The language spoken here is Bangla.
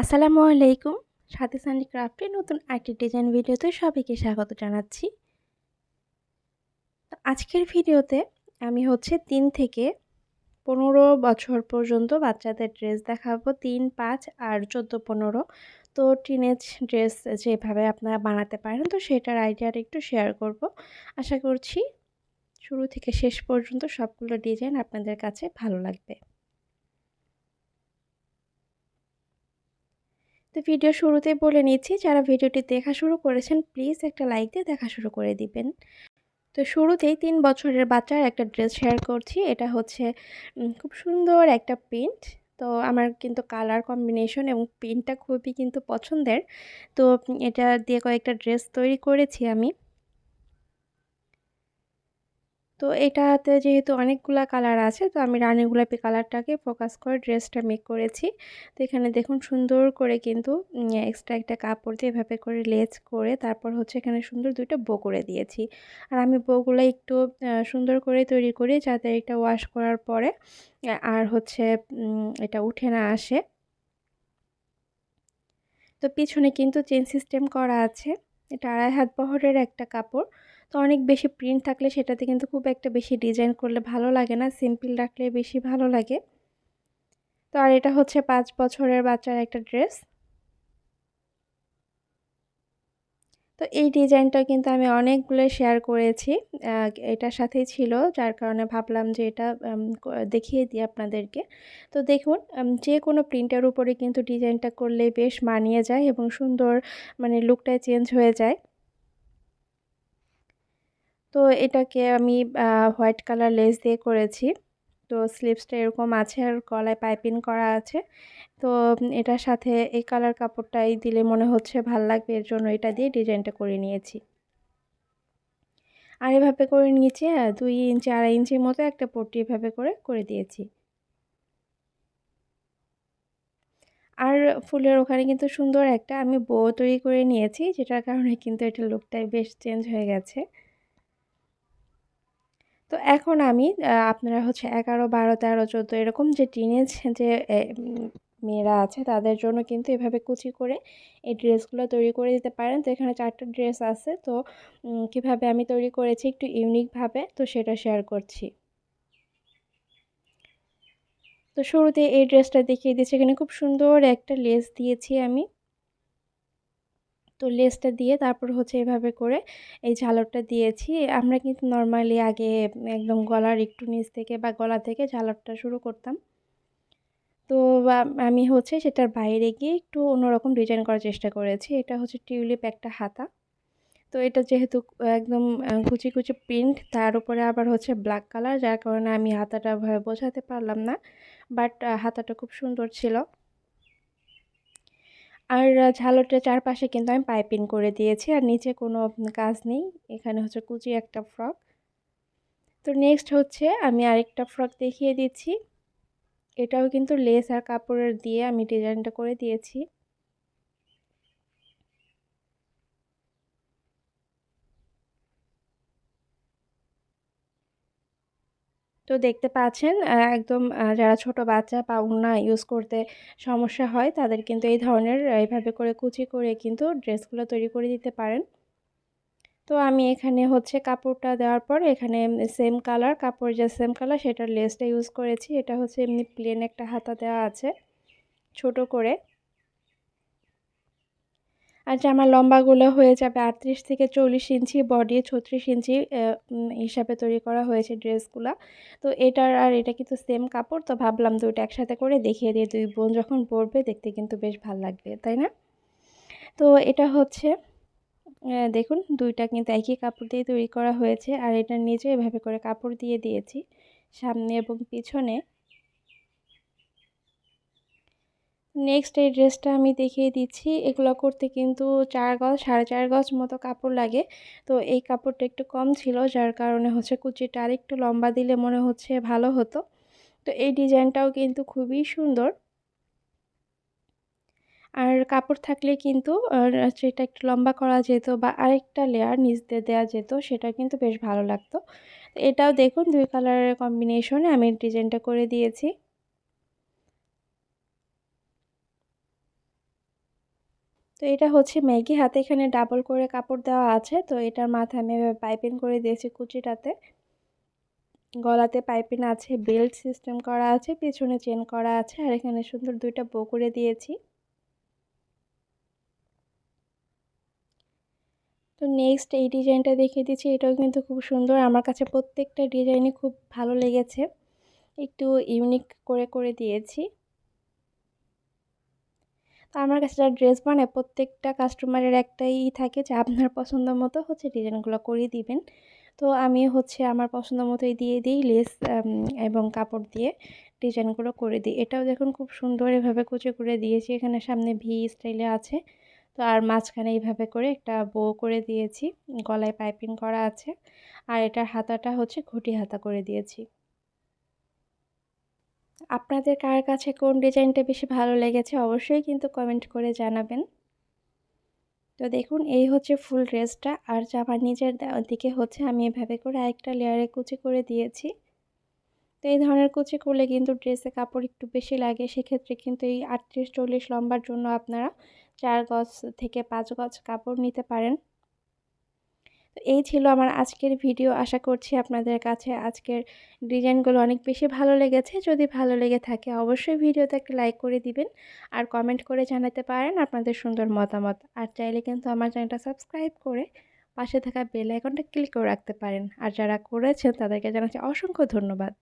আসসালামু আলাইকুম। সাথে সানি ক্রাফটের নতুন আরেকটি ডিজাইন ভিডিওতে সবাইকে স্বাগত জানাচ্ছি। তো আজকের ভিডিওতে আমি হচ্ছে তিন থেকে পনেরো বছর পর্যন্ত বাচ্চাদের ড্রেস দেখাবো, তিন, পাঁচ আর চোদ্দ, পনেরো। তো টিনেজ ড্রেস যেভাবে আপনারা বানাতে পারেন, তো সেটার আইডিয়াটা একটু শেয়ার করব। আশা করছি শুরু থেকে শেষ পর্যন্ত সবগুলো ডিজাইন আপনাদের কাছে ভালো লাগবে। তো ভিডিও শুরুতে বলে নিচ্ছি, যারা ভিডিওটি দেখা শুরু করেছেন প্লিজ একটা লাইক দিয়ে দেখা শুরু করে দিবেন। তো শুরুতেই তিন বছরের বাচ্চার একটা ড্রেস শেয়ার করছি, এটা হচ্ছে খুব সুন্দর একটা প্রিন্ট তো আমার কিন্তু কালার কম্বিনেশন এবং প্রিন্টটা খুবই কিন্তু পছন্দের। তো এটা দিয়ে কয়েকটা ড্রেস তৈরি করেছি আমি। তো এটাতে যেহেতু অনেকগুলা কালার আছে, তো আমি রানী গোলাপি কালারটাকে ফোকাস করে ড্রেসটা মেক করেছি। তো এখানে দেখুন সুন্দর করে কিন্তু এক্সট্রা একটা কাপড় দিয়ে এভাবে করে লেজ করে তারপর হচ্ছে এখানে সুন্দর দুইটা বো করে দিয়েছি। আর আমি বউগুলো একটু সুন্দর করে তৈরি করি যাতে এটা ওয়াশ করার পরে আর হচ্ছে এটা উঠে না আসে। তো পিছনে কিন্তু চেন সিস্টেম করা আছে। এটা আড়াই হাত বহরের একটা কাপড়। তো অনেক বেশি প্রিন্ট থাকলে সেটাতে কিন্তু খুব একটা বেশি ডিজাইন করলে ভালো লাগে না সিম্পল রাখলে বেশি ভালো লাগে। তো আর এটা হচ্ছে পাঁচ বছরের বাচ্চার একটা ড্রেস তো এই ডিজাইনটা কিন্তু আমি অনেকগুলো শেয়ার করেছি এটার সাথেই ছিল, যার কারণে ভাবলাম যে এটা দেখিয়ে দিই আপনাদেরকে। তো দেখুন যে কোনো প্রিন্টের উপরে কিন্তু ডিজাইনটা করলে বেশ মানিয়ে যায় এবং সুন্দর মানে লুকটা চেঞ্জ হয়ে যায়। তো এটাকে আমি হোয়াইট কালার লেস দিয়ে করেছি। তো স্লিপসটা এরকম আছে আর গলায় পাইপিং করা আছে। তো এটার সাথে এই কালার কাপড়টাই দিলে মনে হচ্ছে ভালো লাগবে। এর জন্য এটা দিয়ে ডিজাইনটা করে নিয়েছি। আর এভাবে করে নিয়েছি দুই ইঞ্চি, আড়াই ইঞ্চির মতো একটা পট্টি এভাবে করে করে দিয়েছি। আর ফুলের ওখানে কিন্তু সুন্দর একটা আমি বো তৈরি করে নিয়েছি, যেটার কারণে কিন্তু এটা লুকটাই বেশ চেঞ্জ হয়ে গেছে। তো এখন আমি আপনারা হচ্ছে এগারো, বারো, তেরো, চোদ্দ এরকম যে টিনেজ যে মেয়েরা আছে তাদের জন্য কিন্তু এভাবে কুচি করে এই ড্রেসগুলো তৈরি করে দিতে পারেন। তো এখানে চারটা ড্রেস আছে। তো কীভাবে আমি তৈরি করেছি একটু ইউনিকভাবে তো সেটা শেয়ার করছি। তো শুরুতে এই ড্রেসটা দেখিয়ে দিয়েছি এখানে খুব সুন্দর একটা লেস দিয়েছি আমি। তো লেসটা দিয়ে তারপর হচ্ছে এভাবে করে এই ঝালরটা দিয়েছি। আমরা কিন্তু নর্মালি আগে একদম গলার একটু নিচ থেকে বা গলা থেকে ঝালরটা শুরু করতাম। তো আমি হচ্ছে সেটার বাইরে গিয়ে একটু অন্যরকম ডিজাইন করার চেষ্টা করেছি। এটা হচ্ছে টিউলিপ একটা হাতা। তো এটা যেহেতু একদম কুচি কুচি প্রিন্ট তার উপরে আবার হচ্ছে ব্ল্যাক কালার যার কারণে আমি হাতাটা বোঝাতে পারলাম না। বাট হাতাটা খুব সুন্দর ছিল। আর ঝালরটার চারপাশে কিন্তু আমি পাইপিং করে দিয়েছি। আর নিচে কোনো কাজ নেই। এখানে হচ্ছে কুচি একটা ফ্রক। তো নেক্সট হচ্ছে আমি আরেকটা ফ্রক দেখিয়ে দিচ্ছি। এটাও কিন্তু লেস আর কাপড়ের দিয়ে আমি ডিজাইনটা করে দিয়েছি। তো দেখতে পাচ্ছেন একদম যারা ছোট বাচ্চা বা উন্না ইউজ করতে সমস্যা হয়, তাদের কিন্তু এই ধরনের এইভাবে করে কুচি করে কিন্তু ড্রেসগুলো তৈরি করে দিতে পারেন। তো আমি এখানে হচ্ছে কাপড়টা দেওয়ার পর এখানে সেম কালার কাপড় যে সেম কালার সেটার লেসটা ইউজ করেছি। এটা হচ্ছে এমনি প্লেন একটা হাতা দেওয়া আছে, ছোট করে। আর জামার লম্বাগুলো হয়ে যাবে আটত্রিশ থেকে চল্লিশ ইঞ্চি বডি ছত্রিশ ইঞ্চি হিসাবে তৈরি করা হয়েছে ড্রেসগুলো। তো এটার আর এটা কিন্তু সেম কাপড়, তো ভাবলাম দুইটা একসাথে করে দেখিয়ে দিয়ে দুই বোন যখন পরবে দেখতে কিন্তু বেশ ভালো লাগবে, তাই না? তো এটা হচ্ছে দেখুন দুইটা কিন্তু একই কাপড় দিয়ে তৈরি করা হয়েছে। আর এটার নিচে এভাবে করে কাপড় দিয়ে দিয়েছি, সামনে এবং পিছনে। নেক্সট এই ড্রেসটা আমি দেখিয়ে দিচ্ছি। এগুলো করতে কিন্তু চার গজ, সাড়ে চার গজ মতো কাপড় লাগে। তো এই কাপড়টা একটু কম ছিল, যার কারণে হচ্ছে কুচিটা আর একটু লম্বা দিলে মনে হচ্ছে ভালো হতো। তো এই ডিজাইনটাও কিন্তু খুবই সুন্দর। আর কাপড় থাকলে কিন্তু সেটা একটু লম্বা করা যেত বা আরেকটা লেয়ার নিচ দিয়ে দেওয়া যেত, সেটা কিন্তু বেশ ভালো লাগতো। এটাও দেখুন, দুই কালারের কম্বিনেশনে আমি ডিজাইনটা করে দিয়েছি। তো এটা হচ্ছে ম্যাগি। হাতে এখানে ডাবল করে কাপড় দেওয়া আছে। তো এটার মাথায় আমি এভাবে পাইপিং করে দিয়েছি কুচিটাতে। গলাতে পাইপিং আছে বেল্ট সিস্টেম করা আছে, পিছনে চেন করা আছে, আর এখানে সুন্দর দুইটা বো করে দিয়েছি। তো নেক্সট এই ডিজাইনটা দেখিয়ে দিচ্ছি। এটাও কিন্তু খুব সুন্দর। আমার কাছে প্রত্যেকটা ডিজাইনই খুব ভালো লেগেছে। একটু ইউনিক করে করে দিয়েছি। তো আমার কাছে যারা ড্রেস বানায়, প্রত্যেকটা কাস্টমারের একটাই থাকে যে আপনার পছন্দ মতো হচ্ছে ডিজাইনগুলো করিয়ে দিবেন। তো আমি হচ্ছে আমার পছন্দ মতোই দিয়ে দিই লেস এবং কাপড় দিয়ে ডিজাইনগুলো করে দিই। এটাও দেখুন খুব সুন্দর এভাবে কুচি করে দিয়েছি, এখানে সামনে ভি স্টাইলে আছে। তো আর মাঝখানে এইভাবে করে একটা বো করে দিয়েছি, গলায় পাইপিং করা আছে। আর এটার হাতাটা হচ্ছে ঘুটি হাতা করে দিয়েছি। আপনাদের কার কাছে কোন ডিজাইনটা বেশি ভালো লেগেছে অবশ্যই কিন্তু কমেন্ট করে জানাবেন। তো দেখুন, এই হচ্ছে ফুল ড্রেসটা আর জামার নিচের দিকে হচ্ছে আমি এভাবে করে আরেকটা লেয়ারে কুচি করে দিয়েছি। তো এই ধরনের কুচি করলে কিন্তু ড্রেসে কাপড় একটু বেশি লাগে, সেক্ষেত্রে কিন্তু এই আটত্রিশ চল্লিশ লম্বার জন্য আপনারা চার গজ থেকে পাঁচ গজ কাপড় নিতে পারেন। তো এই ছিল আমার আজকের ভিডিও। আশা করছি আপনাদের কাছে আজকের ডিজাইনগুলো অনেক বেশি ভালো লেগেছে। যদি ভালো লেগে থাকে অবশ্যই ভিডিওতে একটা লাইক করে দিবেন আর কমেন্ট করে জানাতে পারেন আপনাদের সুন্দর মতামত। আর চাইলে কিন্তু আমার চ্যানেলটা সাবস্ক্রাইব করে পাশে থাকা বেল আইকনটা ক্লিক করে রাখতে পারেন। আর যারা করেছেন তাদেরকে জানাচ্ছি অসংখ্য ধন্যবাদ।